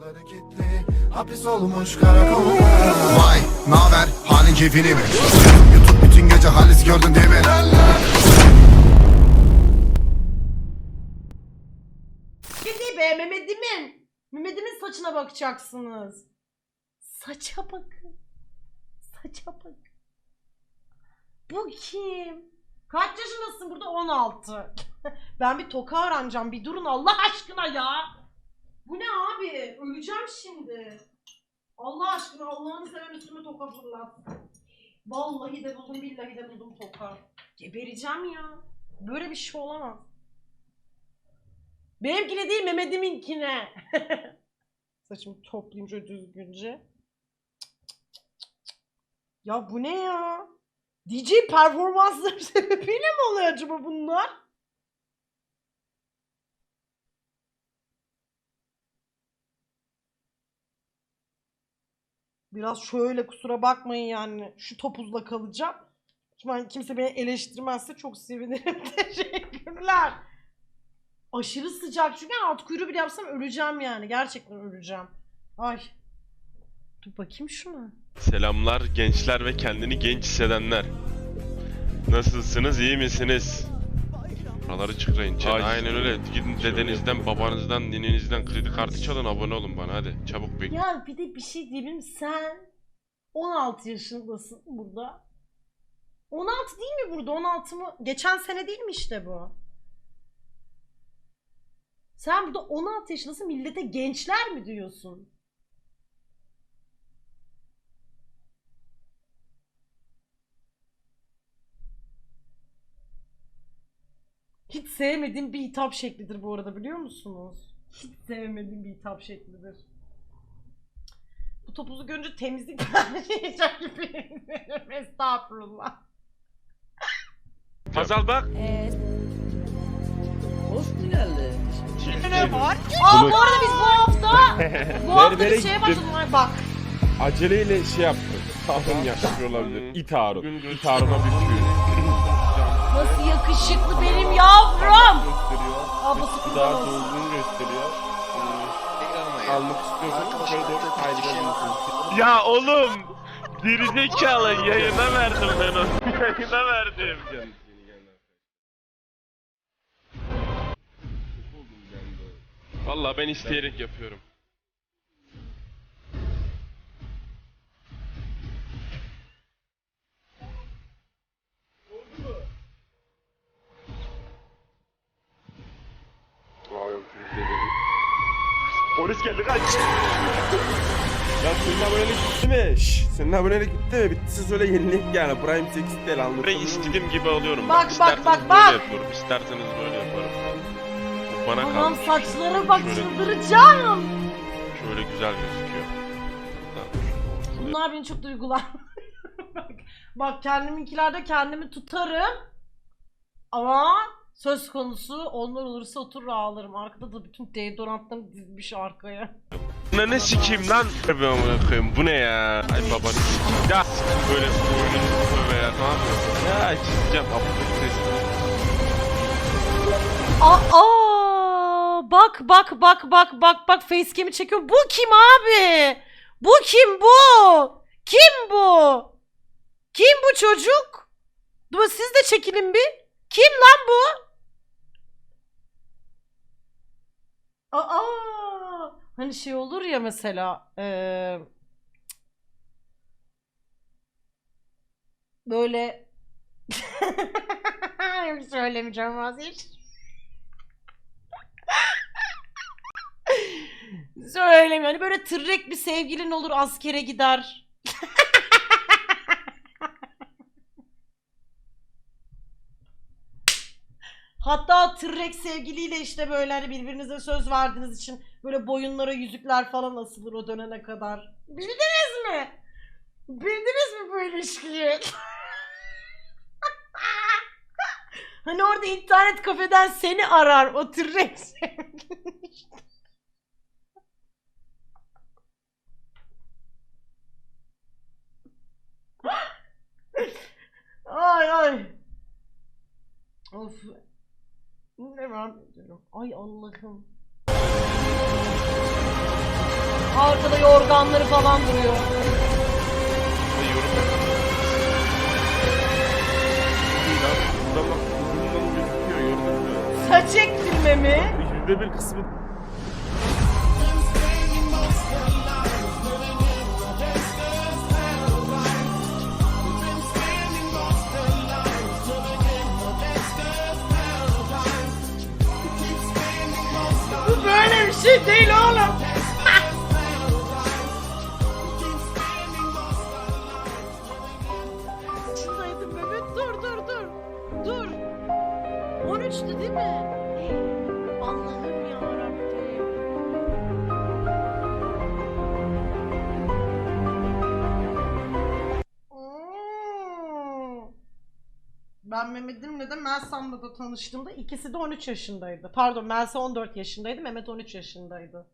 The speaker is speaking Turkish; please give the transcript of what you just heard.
Kapıları kilitli, hapis olmuş karakollar. Vay, naber? Halin keyfini mi? YouTube bütün gece halis gördün değil mi? Şimdi be Mehmet'imin. Mehmet'imin saçına bakacaksınız. Saça bakın. Saça bakın. Bu kim? Kaç yaşındasın burada? 16. ben bir toka aranacağım. Bir durun Allah aşkına ya. Bu ne abi? Öleceğim şimdi. Allah aşkına Allah'ını seven üstüme toka fırlat. Vallahi de buldum billahi de buldum toka. Gebereceğim ya. Böyle bir şey olamaz. Benimkine değil Mehmet'iminkine. Saçımı toplayayım şöyle düzgünce. Ya bu ne ya? DJ performansları sebebiyle mi oluyor acaba bunlar? Biraz şöyle kusura bakmayın yani. Şu topuzla kalacağım. Kim- Kimse beni eleştirmezse çok sevinirim. Teşekkürler. Aşırı sıcak çünkü alt kuyruğu bile yapsam öleceğim yani. Gerçekten öleceğim. Ay. Dur bakayım şuna. Selamlar gençler ve kendini genç hissedenler. Nasılsınız, iyi misiniz? Buraları çıkarayın. Çek. Aynen öyle. Gidin dedenizden, babanızdan, ninenizden kredi kartı çalın abone olun bana hadi. Çabuk bekle. Ya bir de bir şey miyim? Sen 16 yaşındasın burada. 16 değil mi burada? 16 mı? Geçen sene değil mi işte bu? Sen burada 16 yaşındasın millete gençler mi diyorsun? Hiç sevmediğim bir hitap şeklidir bu arada biliyor musunuz? Hiç sevmediğim bir hitap şeklidir. Bu topuzu görünce temizlik başlayacak gibi. Estağfurullah. Hazal bak. Hoş mu geldi? Ne var? Aa bu arada biz bu hafta bu hafta Berbere bir şeye gittim. başladık. Bak. Aceleyle şey yaptım. Tahmin yakışıyor olabilir. İt göz- İt Harun'a bir tüy. Nasıl yakışıklı benim yavrum. gösteriyor. Ablası olsun. dolduğunu gösteriyor. Ee, Almak istiyorsan şöyle doğru kaydırabilirsin. Ya oğlum! Gerizekalı yayına verdim ben onu. yayına verdim. Valla ben isteyerek yapıyorum. Polis geldi kaç. Ya senin abonelik bitti mi? Şşş senin abonelik bitti mi? Bittiyse söyle yenileyim yani. Prime 8 değil anladın Ben istediğim gibi alıyorum. Bak, bak, İsterseniz bak, böyle bak. yapıyorum. İsterseniz böyle yaparım. Bu bana Anam kalmış. saçlara bak Şöyle- çıldıracağım. Şöyle güzel gözüküyor. Bunlar beni çok duygular. bak, bak kendiminkilerde kendimi tutarım. Ama söz konusu onlar olursa oturur ağlarım. Arkada da bütün deodorantlarım dizmiş arkaya. Ne ne sikeyim lan? Tabii amına koyayım. Bu ne ya? Ay babanı sikeyim. Ya sikeyim böyle oyunu tövbe ya. Ne yapıyorsun? Ya çizeceğim. Aptal sesini. Aa, bak bak bak bak bak bak facecam'i çekiyor. Bu kim abi? Bu kim bu? Kim bu? Kim bu çocuk? Dur siz de çekilin bir. Kim lan bu? Aa, hani şey olur ya mesela eee, böyle Yok söylemeyeceğim vazgeç. Söylemiyorum. Hani böyle tırrek bir sevgilin olur askere gider. Hatta tırrek sevgiliyle işte böyle hani birbirinize söz verdiğiniz için böyle boyunlara yüzükler falan asılır o dönene kadar. Bildiniz mi? Bildiniz mi bu ilişkiyi? hani orada internet kafeden seni arar o tırrek sevgilin işte. Ay ay. Of. Ne var ediyorum. Ay Allah'ım. Arkada yorganları falan duruyor. Saç ektirme mi? Yüzde bir kısmı böyle bir şey Ben Mehmet'imle de Melsa'mla da tanıştığımda ikisi de 13 yaşındaydı. Pardon Melsa 14 yaşındaydı, Mehmet 13 yaşındaydı.